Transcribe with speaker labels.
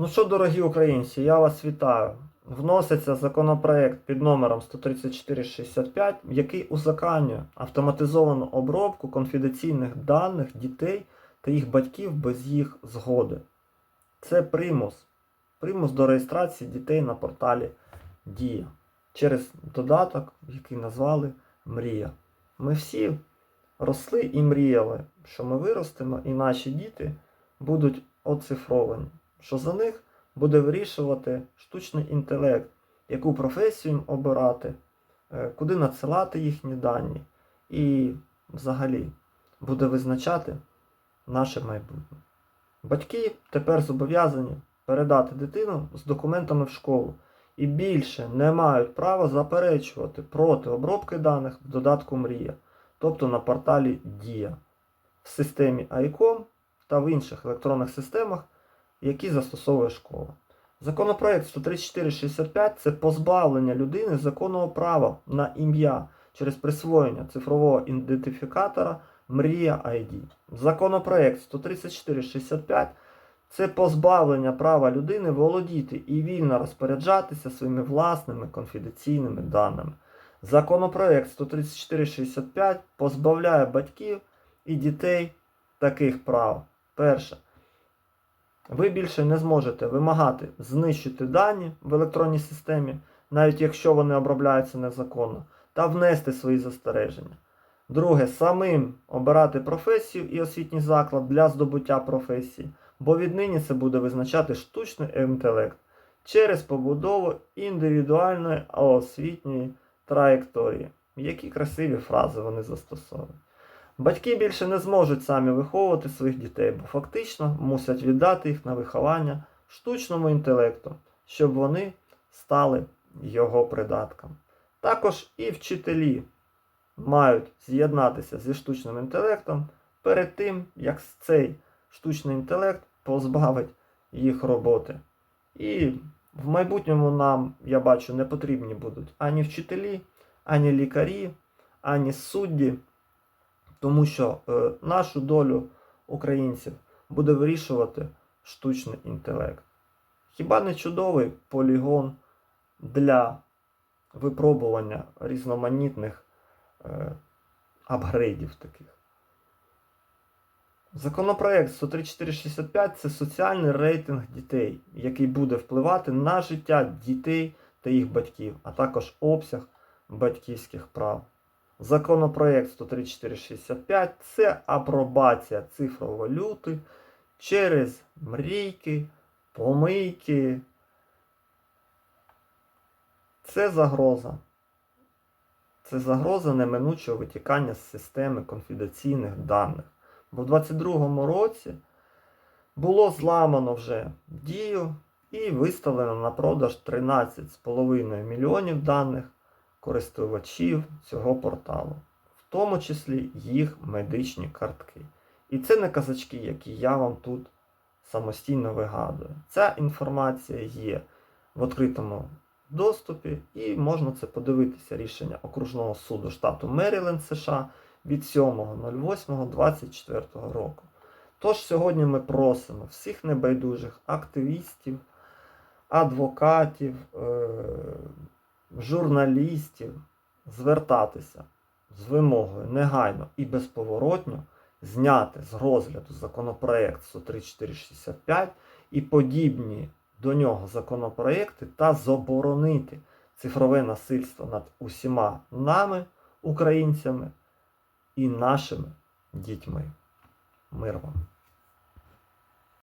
Speaker 1: Ну що, дорогі українці, я вас вітаю. Вноситься законопроект під номером 13465, який узаконює автоматизовану обробку конфіденційних даних дітей та їх батьків без їх згоди. Це примус. Примус до реєстрації дітей на порталі Дія через додаток, який назвали Мрія. Ми всі росли і мріяли, що ми виростемо і наші діти будуть оцифровані, що за них буде вирішувати штучний інтелект, яку професію їм обирати, е, куди надсилати їхні дані, і взагалі буде визначати наше майбутнє. Батьки тепер зобов'язані передати дитину з документами в школу і більше не мають права заперечувати проти обробки даних в додатку Мрія, тобто на порталі Дія в системі ICOM та в інших електронних системах, які застосовує школа. Законопроект 13465 це позбавлення людини законного права на ім'я через присвоєння цифрового ідентифікатора Мрія ID. Законопроект 13465 це позбавлення права людини володіти і вільно розпоряджатися своїми власними конфіденційними даними. Законопроект 13465 позбавляє батьків і дітей таких прав. Перше. Ви більше не зможете вимагати знищити дані в електронній системі, навіть якщо вони обробляються незаконно, та внести свої застереження. Друге, самим обирати професію і освітній заклад для здобуття професії, бо віднині це буде визначати штучний інтелект через побудову індивідуальної освітньої траєкторії. Які красиві фрази вони застосовують. Батьки більше не зможуть самі виховувати своїх дітей, бо фактично мусять віддати їх на виховання штучному інтелекту, щоб вони стали його придатком. Також і вчителі мають з'єднатися зі штучним інтелектом перед тим, як цей штучний інтелект позбавить їх роботи. І в майбутньому нам, я бачу, не потрібні будуть ані вчителі, ані лікарі, ані судді тому що е, нашу долю українців буде вирішувати штучний інтелект. Хіба не чудовий полігон для випробування різноманітних е, апгрейдів таких? Законопроект 13465 це соціальний рейтинг дітей, який буде впливати на життя дітей та їх батьків, а також обсяг батьківських прав. Законопроект 13465 це апробація цифровалюти через мрійки, помийки. Це загроза. Це загроза неминучого витікання з системи конфіденційних даних. Бо в 2022 році було зламано вже дію і виставлено на продаж 13,5 мільйонів даних користувачів цього порталу, в тому числі їх медичні картки. І це не казачки, які я вам тут самостійно вигадую. Ця інформація є в відкритому доступі, і можна це подивитися рішення окружного суду штату Меріленд США від 7.08.24 року. Тож сьогодні ми просимо всіх небайдужих активістів, адвокатів, е, журналістів звертатися з вимогою негайно і безповоротньо зняти з розгляду законопроект 13465 і подібні до нього законопроекти та заборонити цифрове насильство над усіма нами, українцями і нашими дітьми. Мир вам!